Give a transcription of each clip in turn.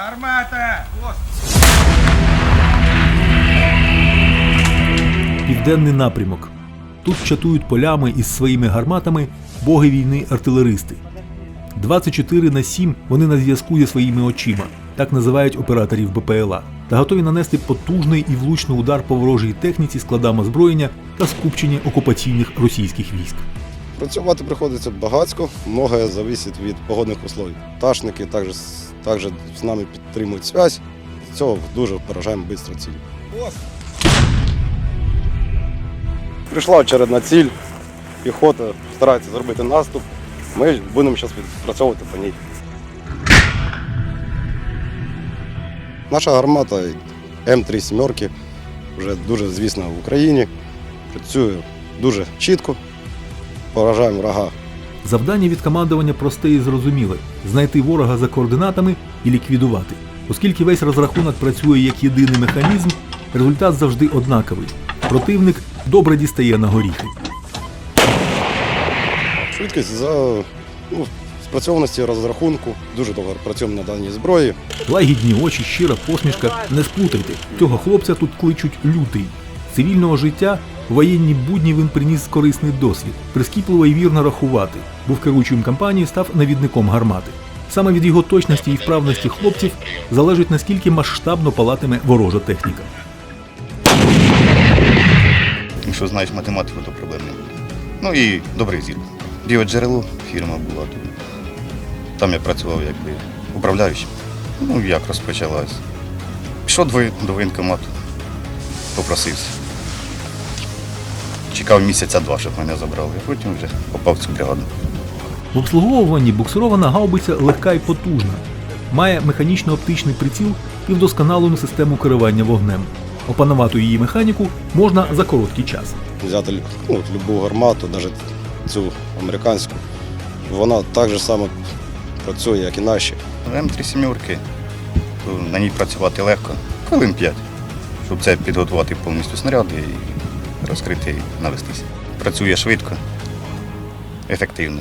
Армата! Південний напрямок. Тут чатують полями із своїми гарматами боги війни артилеристи. 24 на 7 вони на зв'язку зі своїми очима, так називають операторів БПЛА, та готові нанести потужний і влучний удар по ворожій техніці, складам озброєння та скупченні окупаційних російських військ. Працювати приходиться багатько, многое зависить від погодних условий. Пташники також, також з нами підтримують зв'язь. Цього дуже поражаємо швидко ціль. Прийшла очередна ціль, піхота старається зробити наступ. Ми будемо зараз відпрацьовувати по ній. Наша гармата М3 сімерки вже дуже звісна в Україні. Працює дуже чітко, поражаємо врага Завдання від командування просте і зрозуміле знайти ворога за координатами і ліквідувати. Оскільки весь розрахунок працює як єдиний механізм, результат завжди однаковий. Противник добре дістає на горіхи. Швидкість за ну, спрацьованості розрахунку. Дуже довго працюємо на даній зброї. Лагідні очі, щира посмішка. Не сплутайте. Цього хлопця тут кличуть лютий. Цивільного життя у воєнні будні він приніс корисний досвід, прискіпливо і вірно рахувати. Був керуючим кампанії, став навідником гармати. Саме від його точності і вправності хлопців залежить наскільки масштабно палатиме ворожа техніка. Якщо знаєш математику, то проблем не буде. Ну і добрий зір. Біоджерело фірма була тут. Там я працював якби управляючим. Ну, як розпочалась. Пішов до воєнкомату, попросився. Чекав місяця два, щоб мене забрали, потім вже попав в цю бригаду. В обслуговуванні буксирована гаубиця легка і потужна, має механічно-оптичний приціл і вдосконалену систему керування вогнем. Опанувати її механіку можна за короткий час. Взяти ну, любу гармату, навіть цю американську. Вона так же само працює, як і наші. М3 сімерки, на ній працювати легко, хвилин 5, щоб це підготувати повністю снаряди і розкрити і навестися. Працює швидко, ефективно.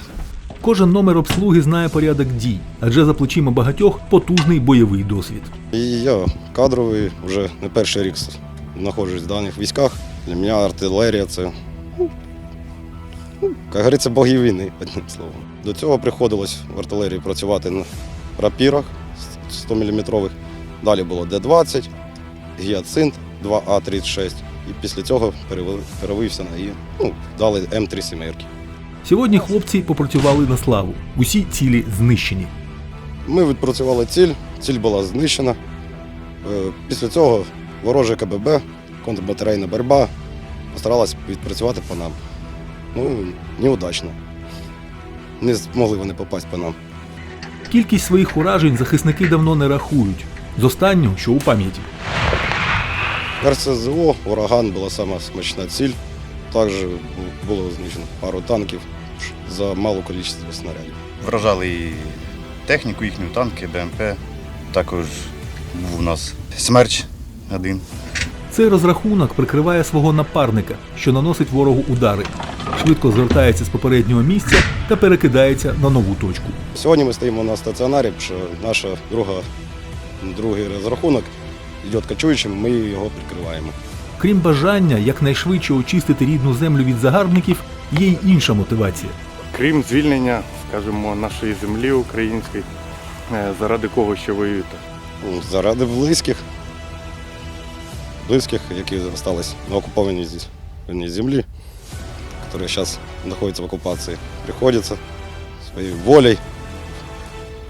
Кожен номер обслуги знає порядок дій, адже за плечима багатьох потужний бойовий досвід. І я кадровий, вже не перший рік знаходжусь в даних військах. Для мене артилерія це, ну, ну, як говориться, боги війни, одним словом. До цього приходилось в артилерії працювати на рапірах 100-мм. Далі було Д-20, гіацинт 2А36. І після цього перевився на її, ну, дали М3 сімерки. Сьогодні хлопці попрацювали на славу. Усі цілі знищені. Ми відпрацювали ціль, ціль була знищена. Е, Після цього вороже КББ, контрбатарейна боротьба постаралась відпрацювати по нам. Ну, неудачно. Не змогли вони попасть по нам. Кількість своїх уражень захисники давно не рахують. З останнього, що у пам'яті. РСЗО, ураган була сама смачна ціль. Також було знищено пару танків за малу кількість снарядів. Вражали і техніку, їхню танки, БМП. Також був у нас смерч один. Цей розрахунок прикриває свого напарника, що наносить ворогу удари, швидко звертається з попереднього місця та перекидається на нову точку. Сьогодні ми стоїмо на стаціонарі, що наша друга, другий розрахунок йде качуючим, ми його прикриваємо. Крім бажання якнайшвидше очистити рідну землю від загарбників, є й інша мотивація. крім звільнення, скажімо, нашої землі української, е, заради кого ще воюєте? Ну, Заради близьких, близьких, які залишились на окупованій землі, які зараз знаходяться в окупації. Приходиться своєю волею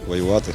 воювати